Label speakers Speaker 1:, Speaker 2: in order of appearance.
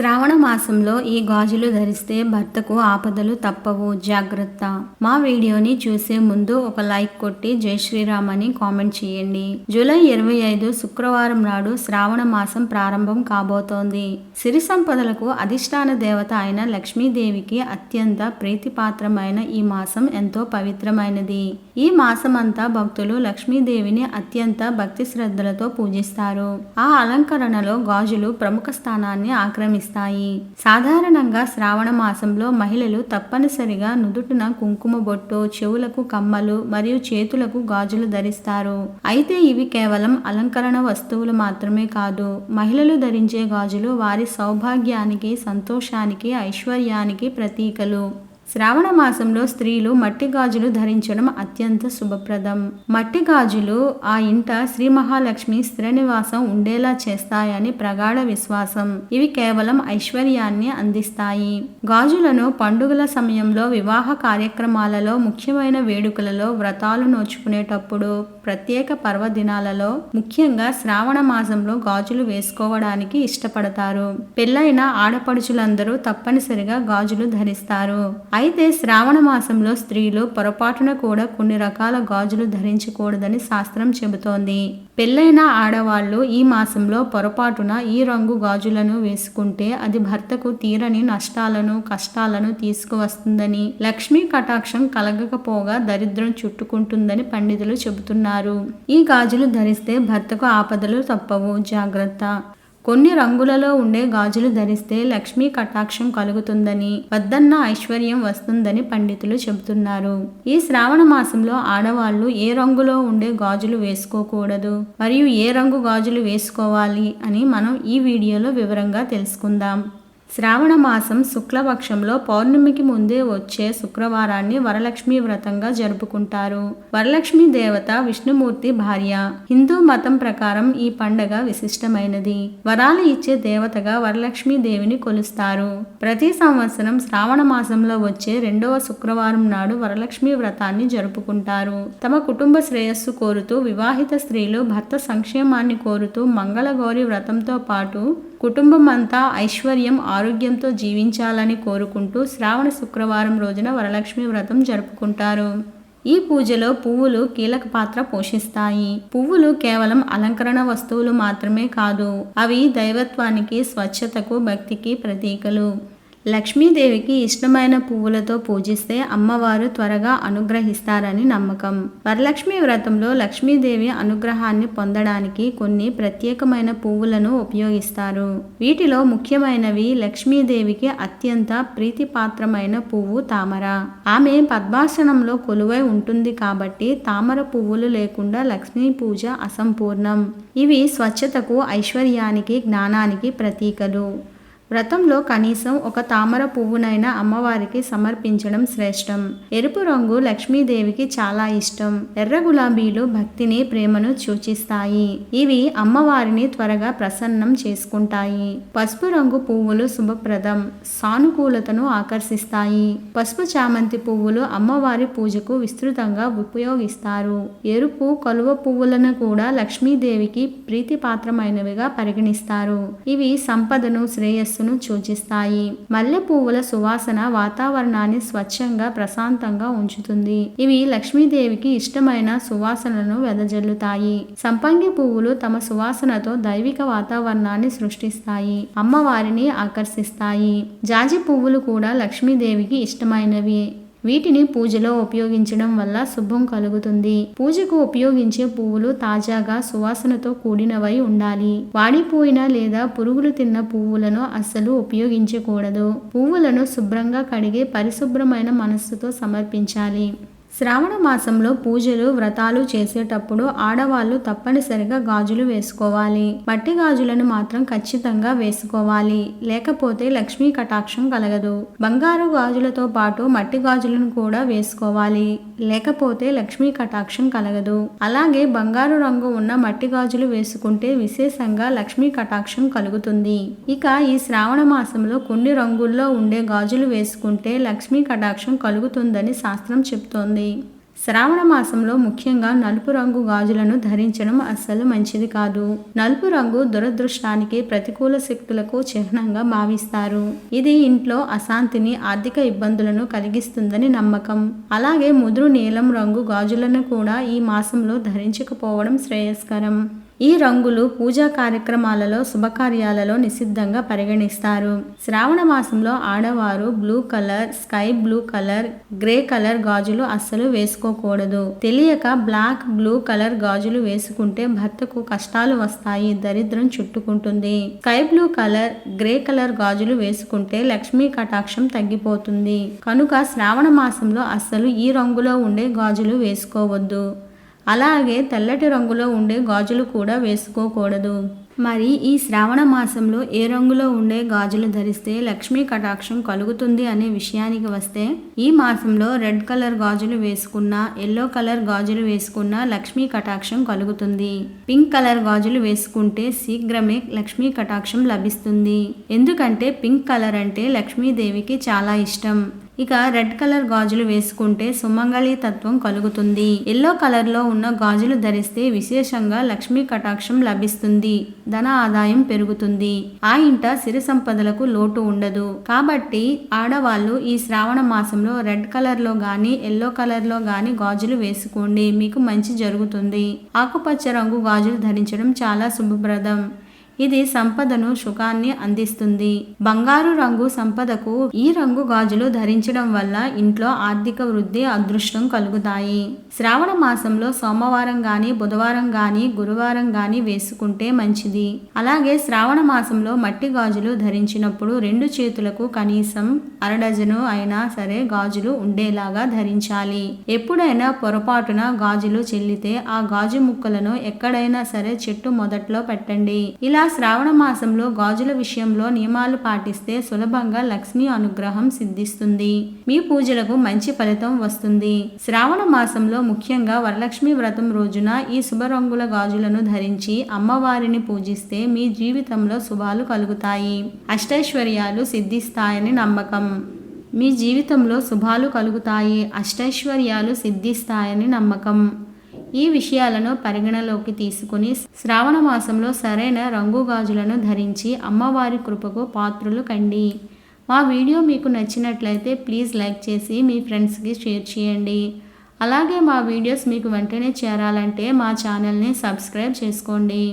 Speaker 1: శ్రావణ మాసంలో ఈ గాజులు ధరిస్తే భర్తకు ఆపదలు తప్పవు. జాగ్రత్త. మా వీడియోని చూసే ముందు ఒక లైక్ కొట్టి జై శ్రీరామ్ అని కామెంట్ చేయండి. జూలై ఇరవై ఐదు శుక్రవారం నాడు శ్రావణ మాసం ప్రారంభం కాబోతోంది. సిరి సంపదలకు అధిష్టాన దేవత అయిన లక్ష్మీదేవికి అత్యంత ప్రీతిపాత్రమైన ఈ మాసం ఎంతో పవిత్రమైనది. ఈ మాసమంతా భక్తులు లక్ష్మీదేవిని అత్యంత భక్తి శ్రద్ధలతో పూజిస్తారు. ఆ అలంకరణలో గాజులు ప్రముఖ స్థానాన్ని ఆక్రమిస్తాయి. సాధారణంగా శ్రావణ మాసంలో మహిళలు తప్పనిసరిగా నుదుటిన కుంకుమ బొట్టు చెవులకు కమ్మలు మరియు చేతులకు గాజులు ధరిస్తారు. అయితే ఇవి కేవలం అలంకరణ వస్తువులు మాత్రమే కాదు మహిళలు ధరించే గాజులు వారి సౌభాగ్యానికి సంతోషానికి ఐశ్వర్యానికి ప్రతీకలు. శ్రావణ మాసంలో స్త్రీలు మట్టి గాజులు ధరించడం అత్యంత శుభప్రదం. మట్టి గాజులు ఆ ఇంట శ్రీ మహాలక్ష్మి స్థిర నివాసం ఉండేలా చేస్తాయని ప్రగాఢ విశ్వాసం. ఇవి కేవలం ఐశ్వర్యాన్ని అందిస్తాయి. గాజులను పండుగల సమయంలో వివాహ కార్యక్రమాలలో ముఖ్యమైన వేడుకలలో వ్రతాలు నోచుకునేటప్పుడు ప్రత్యేక పర్వదినాలలో ముఖ్యంగా శ్రావణ మాసంలో గాజులు వేసుకోవడానికి ఇష్టపడతారు. పెళ్ళైన ఆడపడుచులందరూ తప్పనిసరిగా గాజులు ధరిస్తారు. అయితే శ్రావణ మాసంలో స్త్రీలు పొరపాటున కూడా కొన్ని రకాల గాజులు ధరించకూడదని శాస్త్రం చెబుతోంది. పెళ్ళైన ఆడవాళ్ళు ఈ మాసంలో పొరపాటున ఈ రంగు గాజులను వేసుకుంటే అది భర్తకు తీరని నష్టాలను కష్టాలను తీసుకువస్తుందని లక్ష్మీ కటాక్షం కలగకపోగా దరిద్రం చుట్టుకుంటుందని పండితులు చెబుతున్నారు. ఈ గాజులు ధరిస్తే భర్తకు ఆపదలు తప్పవు. జాగ్రత్త. కొన్ని రంగులలో ఉండే గాజులు ధరిస్తే లక్ష్మీ కటాక్షం కలుగుతుందని వద్దన్న ఐశ్వర్యం వస్తుందని పండితులు చెబుతున్నారు. ఈ శ్రావణ మాసంలో ఆడవాళ్ళు ఏ రంగులో ఉండే గాజులు వేసుకోకూడదు. మరియు ఏ రంగు గాజులు వేసుకోవాలి అని మనం ఈ వీడియోలో వివరంగా తెలుసుకుందాం. శ్రావణ మాసం శుక్లపక్షంలో పౌర్ణమికి ముందే వచ్చే శుక్రవారాన్ని వరలక్ష్మి వ్రతంగా జరుపుకుంటారు. వరలక్ష్మి దేవత విష్ణుమూర్తి భార్య. హిందూ మతం ప్రకారం ఈ పండగ విశిష్టమైనది. వరాలు ఇచ్చే దేవతగా వరలక్ష్మి దేవిని కొలుస్తారు. ప్రతి సంవత్సరం శ్రావణ మాసంలో వచ్చే రెండవ శుక్రవారం నాడు వరలక్ష్మి వ్రతాన్ని జరుపుకుంటారు. తమ కుటుంబ శ్రేయస్సు కోరుతూ వివాహిత స్త్రీలు భర్త సంక్షేమాన్ని కోరుతూ మంగళగౌరి వ్రతంతో పాటు కుటుంబం అంతా ఐశ్వర్యం ఆరోగ్యంతో జీవించాలని కోరుకుంటూ శ్రావణ శుక్రవారం రోజున వరలక్ష్మి వ్రతం జరుపుకుంటారు. ఈ పూజలో పువ్వులు కీలక పాత్ర పోషిస్తాయి. పువ్వులు కేవలం అలంకరణ వస్తువులు మాత్రమే కాదు అవి దైవత్వానికి స్వచ్ఛతకు భక్తికి ప్రతీకలు. లక్ష్మీదేవికి ఇష్టమైన పువ్వులతో పూజిస్తే అమ్మవారు త్వరగా అనుగ్రహిస్తారని నమ్మకం. వరలక్ష్మి వ్రతంలో లక్ష్మీదేవి అనుగ్రహాన్ని పొందడానికి కొన్ని ప్రత్యేకమైన పువ్వులను ఉపయోగిస్తారు. వీటిలో ముఖ్యమైనవి లక్ష్మీదేవికి అత్యంత ప్రీతిపాత్రమైన పువ్వు తామర. ఆమె పద్మాసనంలో కొలువై ఉంటుంది కాబట్టి తామర పువ్వులు లేకుండా లక్ష్మీ పూజ అసంపూర్ణం. ఇవి స్వచ్ఛతకు ఐశ్వర్యానికి జ్ఞానానికి ప్రతీకలు. వ్రతంలో కనీసం ఒక తామర పువ్వునైనా అమ్మవారికి సమర్పించడం శ్రేష్టం. ఎరుపు రంగు లక్ష్మీదేవికి చాలా ఇష్టం. ఎర్ర గులాబీలు భక్తిని ప్రేమను సూచిస్తాయి. ఇవి అమ్మవారిని త్వరగా ప్రసన్నం చేసుకుంటాయి. పసుపు రంగు పువ్వులు శుభప్రదం. సానుకూలతను ఆకర్షిస్తాయి. పసుపు చామంతి పువ్వులు అమ్మవారి పూజకు విస్తృతంగా ఉపయోగిస్తారు. ఎరుపు కలువ పువ్వులను కూడా లక్ష్మీదేవికి ప్రీతిపాత్రమైనవిగా పరిగణిస్తారు. ఇవి సంపదను శ్రేయస్సు మనస్సును సూచిస్తాయి. మల్లె పువ్వుల సువాసన వాతావరణాన్ని స్వచ్ఛంగా ప్రశాంతంగా ఉంచుతుంది. ఇవి లక్ష్మీదేవికి ఇష్టమైన సువాసనలను వెదజల్లుతాయి. సంపంగి పువ్వులు తమ సువాసనతో దైవిక వాతావరణాన్ని సృష్టిస్తాయి. అమ్మవారిని ఆకర్షిస్తాయి. జాజి పువ్వులు కూడా లక్ష్మీదేవికి ఇష్టమైనవి. వీటిని పూజలో ఉపయోగించడం వల్ల శుభం కలుగుతుంది. పూజకు ఉపయోగించే పువ్వులు తాజాగా సువాసనతో కూడినవై ఉండాలి. వాడిపోయిన లేదా పురుగులు తిన్న పువ్వులను అస్సలు ఉపయోగించకూడదు. పువ్వులను శుభ్రంగా కడిగి పరిశుభ్రమైన మనస్సుతో సమర్పించాలి. శ్రావణ మాసంలో పూజలు వ్రతాలు చేసేటప్పుడు ఆడవాళ్ళు తప్పనిసరిగా గాజులు వేసుకోవాలి. మట్టి గాజులను మాత్రం ఖచ్చితంగా వేసుకోవాలి. లేకపోతే లక్ష్మీ కటాక్షం కలగదు. బంగారు గాజులతో పాటు మట్టి గాజులను కూడా వేసుకోవాలి. లేకపోతే లక్ష్మీ కటాక్షం కలగదు. అలాగే బంగారు రంగు ఉన్న మట్టి గాజులు వేసుకుంటే విశేషంగా లక్ష్మీ కటాక్షం కలుగుతుంది. ఇక ఈ శ్రావణ మాసంలో కొన్ని రంగుల్లో ఉండే గాజులు వేసుకుంటే లక్ష్మీ కటాక్షం కలుగుతుందని శాస్త్రం చెప్తోంది. శ్రావణ మాసంలో ముఖ్యంగా నలుపు రంగు గాజులను ధరించడం అస్సలు మంచిది కాదు. నలుపు రంగు దురదృష్టానికి ప్రతికూల శక్తులకు చిహ్నంగా భావిస్తారు. ఇది ఇంట్లో అశాంతిని ఆర్థిక ఇబ్బందులను కలిగిస్తుందని నమ్మకం. అలాగే ముదురు నీలం రంగు గాజులను కూడా ఈ మాసంలో ధరించకపోవడం శ్రేయస్కరం. ఈ రంగులు పూజా కార్యక్రమాలలో శుభకార్యాలలో నిషిద్ధంగా పరిగణిస్తారు. శ్రావణ మాసంలో ఆడవారు blue colour sky blue colour grey colour గాజులు అస్సలు వేసుకోకూడదు. తెలియక బ్లాక్ బ్లూ కలర్ గాజులు వేసుకుంటే భర్తకు కష్టాలు వస్తాయి దరిద్రం చుట్టుకుంటుంది. Sky blue colour grey colour గాజులు వేసుకుంటే లక్ష్మీ కటాక్షం తగ్గిపోతుంది. కనుక శ్రావణ మాసంలో అస్సలు ఈ రంగులో ఉండే గాజులు వేసుకోవద్దు. అలాగే తెల్లటి రంగులో ఉండే గాజులు కూడా వేసుకోకూడదు. మరి ఈ శ్రావణ మాసంలో ఏ రంగులో ఉండే గాజులు ధరిస్తే లక్ష్మీ కటాక్షం కలుగుతుంది అనే విషయానికి వస్తే ఈ మాసంలో రెడ్ కలర్ గాజులు వేసుకున్నా ఎల్లో కలర్ గాజులు వేసుకున్నా లక్ష్మీ కటాక్షం కలుగుతుంది. పింక్ కలర్ గాజులు వేసుకుంటే శీఘ్రమే లక్ష్మీ కటాక్షం లభిస్తుంది. ఎందుకంటే పింక్ కలర్ అంటే లక్ష్మీదేవికి చాలా ఇష్టం. ఇక రెడ్ కలర్ గాజులు వేసుకుంటే సుమంగళి తత్వం కలుగుతుంది. ఎల్లో కలర్లో ఉన్న గాజులు ధరిస్తే విశేషంగా లక్ష్మీ కటాక్షం లభిస్తుంది. ధన ఆదాయం పెరుగుతుంది. ఆ ఇంట సిరి సంపదలకు లోటు ఉండదు. కాబట్టి ఆడవాళ్ళు ఈ శ్రావణ మాసంలో రెడ్ కలర్లో ఎల్లో కలర్లో గాజులు వేసుకోండి. మీకు మంచి జరుగుతుంది. ఆకుపచ్చ రంగు గాజులు ధరించడం చాలా శుభప్రదం. ఇది సంపదను సుఖాన్ని అందిస్తుంది. బంగారు రంగు సంపదకు ఈ రంగు గాజులు ధరించడం వల్ల ఇంట్లో ఆర్థిక వృద్ధి అదృష్టం కలుగుతాయి. శ్రావణ మాసంలో సోమవారం గాని బుధవారం గాని గురువారం గాని వేసుకుంటే మంచిది. అలాగే శ్రావణ మాసంలో మట్టి గాజులు ధరించినప్పుడు రెండు చేతులకు కనీసం అరడజను అయినా సరే గాజులు ఉండేలాగా ధరించాలి. ఎప్పుడైనా పొరపాటున గాజులు చెల్లితే ఆ గాజు ముక్కలను ఎక్కడైనా సరే చెట్టు మొదట్లో పెట్టండి. ఇలా శ్రావణ మాసంలో గాజుల విషయంలో నియమాలు పాటిస్తే సులభంగా లక్ష్మీ అనుగ్రహం సిద్ధిస్తుంది. మీ పూజలకు మంచి ఫలితం వస్తుంది. శ్రావణ మాసంలో ముఖ్యంగా వరలక్ష్మి వ్రతం రోజున ఈ శుభ రంగుల గాజులను ధరించి అమ్మవారిని పూజిస్తే మీ జీవితంలో శుభాలు కలుగుతాయి. అష్టైశ్వర్యాలు సిద్ధిస్తాయని నమ్మకం. మీ జీవితంలో శుభాలు కలుగుతాయి. అష్టైశ్వర్యాలు సిద్ధిస్తాయని నమ్మకం. ఈ విషయాలను పరిగణలోకి తీసుకుని శ్రావణ మాసంలో సరైన రంగు గాజులను ధరించి అమ్మవారి కృపకు పాత్రులు కండి. మా వీడియో మీకు నచ్చినట్లయితే ప్లీజ్ లైక్ చేసి మీ ఫ్రెండ్స్కి షేర్ చేయండి. అలాగే మా వీడియోస్ మీకు వెంటనే చేరాలంటే మా ఛానల్ని సబ్స్క్రైబ్ చేసుకోండి.